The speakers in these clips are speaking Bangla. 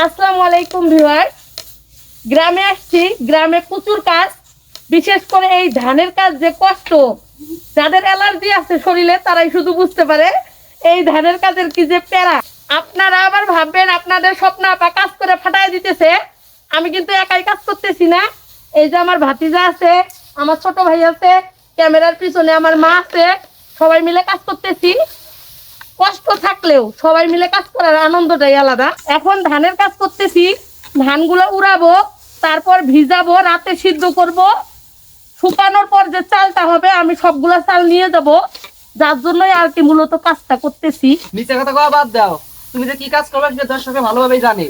আসসালামু আলাইকুম ভিউয়ার। গ্রামে আসছি, গ্রামে প্রচুর কাজ, বিশেষ করে এই ধানের কাজ যে কষ্ট, যাদের অ্যালার্জি আছে শরীরে, তারাই শুধু বুঝতে পারে এই ধানের কাজের কি যে প্যারা। আপনারা আবার ভাববেন, আপনাদের স্বপ্ন আপা কাজ করে ফাটাই দিতেছে, আমি কিন্তু একাই কাজ করতেছি না। এই যে আমার ভাতিজা আছে, আমার ছোট ভাই আছে, ক্যামেরার পিছনে আমার মা আছে, সবাই মিলে কাজ করতেছি। কষ্ট থাকলেও সবাই মিলে কাজ করার আনন্দটাই আলাদা। এখন ধানের কাজ করতেছি ধানগুলো উড়াবো তারপর ভিজাবো রাতে সিদ্ধ করব। শুকানোর পর যে চালটা হবে আমি সবগুলা চাল নিয়ে যাব। যার জন্যই আর কি মূলত কাজটা করতেছি। নিচে কথা কওয়া বাদ দাও। তুমি যে কি কাজ করবে সেটা দর্শকে ভালোভাবেই জানে।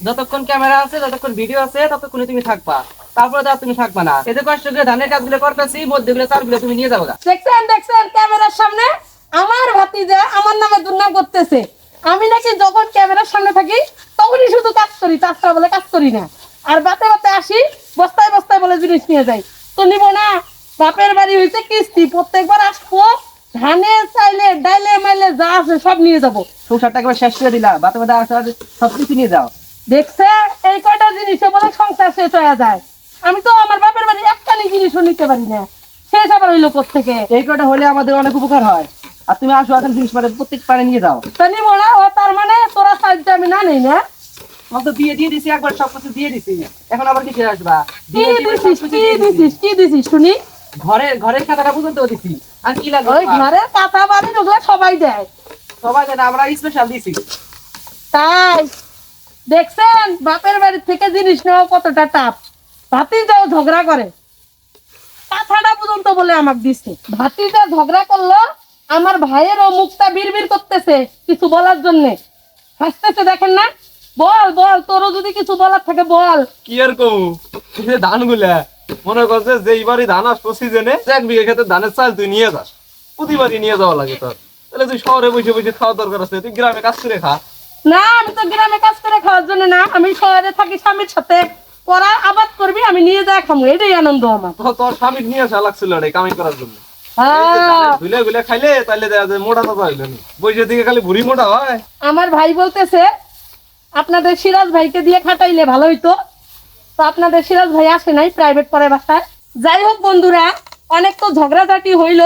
যতক্ষণ ক্যামেরা আছে যতক্ষণ ভিডিও আছে ততক্ষণই তুমি থাকবা। তারপরে আর তুমি থাকবা না। এতে কষ্ট করে ধানের কাজগুলো করতেছি মধ্যেগুলো চালগুলো তুমি নিয়ে যাব। দেখছেন দেখছেন ক্যামেরার সামনে? আমার ভাতিজা আমার নামে দুর্নাম করতেছে। আমি নাকি যখন ক্যামেরার সামনে থাকি তখনই শুধু কাজ করি তাছাড়া বলে কাজ করি না। আর বাতে বাতে আসি বস্তায় বস্তায় বলে জিনিস নিয়ে যাই। তো নিব না বাপের বাড়ি হইছে কিস্তি প্রত্যেকবার আসব ধানে চাইলে ডাইলে মাইলে যা আছে সব নিয়ে যাব। সংসারটা একবার শেষ করে দিলা বাতে বাতে আসতে সব কিছু নিয়ে যাও। দেখছে এই কয়টা জিনিসে বলে সংসার শেষ হয়ে যায়। আমি তো আমার বাপের বাড়ি একটানি জিনিসও নিতে পারি না। শেষ আবার হইল থেকে এই কটা হলে আমাদের অনেক উপকার হয়। আর তুমি আসো এখন জিনিস মানে প্রত্যেক পারে নিয়ে যাও। তো নিব না ও তার মানে তোরা সাইডটা আমি না নেই না? তোমার তো দিয়ে দিয়ে দিছি একবার সব কিছু দিয়ে দিছি। এখন আবার কিসে আসবা? কি দিয়ে দিয়ে দিছিস কি দিছি। দিছিস কি দিছিস শুনি? ঘরের ঘরের খাতাটা পর্যন্ত দিছি। আর কি লাগবে? ওই? ঘরের কাঁথা বাড়ি ওগুলো সবাই দেয়। সবাই জানে আমরা স্পেশাল দিছি। তাই দেখছেন? বাপের বাড়ি থেকে জিনিস নেওয়া কতটা টাপ ভাতি যাও ঝগড়া করে। কাঁথাটা পর্যন্ত বলে আমাকে দিচ্ছে ভাতি যা ঝগড়া করল আমার ভাইয়েরও মুখটা বিড়বিড় করতেছে কিছু বলার জন্য। হাসতেছে দেখেন না? বল বল তোরও যদি কিছু বলার থাকে বল। কি আর এই যে ধানগুলা মনে করছে যে এইবারই ধান আসব সিজনে এক বিঘা ক্ষেত্রে ধানের চাল তুই নিয়ে যাস। প্রতিবারই নিয়ে যাওয়া লাগে তোর। তাহলে তুই শহরে বসে বসে খাওয়া দরকার আছে তুই গ্রামে কাজ করে খা। না আমি তো গ্রামে কাজ করে খাওয়ার জন্য না আমি শহরে থাকি স্বামীর সাথে। পড়া আবাদ করবি আমি নিয়ে যাই খামো এটাই আনন্দ আমার। তোর স্বামী নিয়ে আসা লাগছিল রে কামাই করার জন্য। খাইলে তাহলে মোটা তো হইল দিকে খালি ভুড়ি মোটা হয়। আমার ভাই বলতেছে আপনাদের সিরাজ ভাইকে দিয়ে খাটাইলে ভালো হইতো। তো আপনাদের সিরাজ ভাই আসে নাই প্রাইভেট পড়ে বাসায়। যাই হোক বন্ধুরা অনেক তো ঝগড়াঝাটি হইল।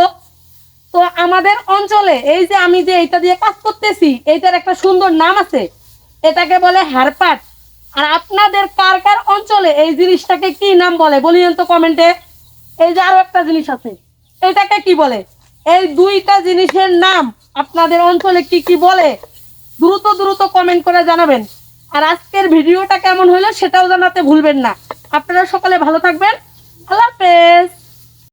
তো আমাদের অঞ্চলে এই যে আমি যে এটা দিয়ে কাজ করতেছি এইটার একটা সুন্দর নাম আছে। এটাকে বলে হারপাট আর আপনাদের কার কার অঞ্চলে এই জিনিসটাকে কি নাম বলে বলিয়েন তো কমেন্টে এই যে আরও একটা জিনিস আছে। এটাকে কি বলে? এই দুইটা জিনিসের নাম আপনাদের অঞ্চলে কি কি বলে? দ্রুত দ্রুত কমেন্ট করে জানাবেন। আর আজকের ভিডিওটা কেমন হলো সেটাও জানাতে ভুলবেন না। আপনারা সকালে ভালো থাকবেন। আল্লাহ হাফেজ।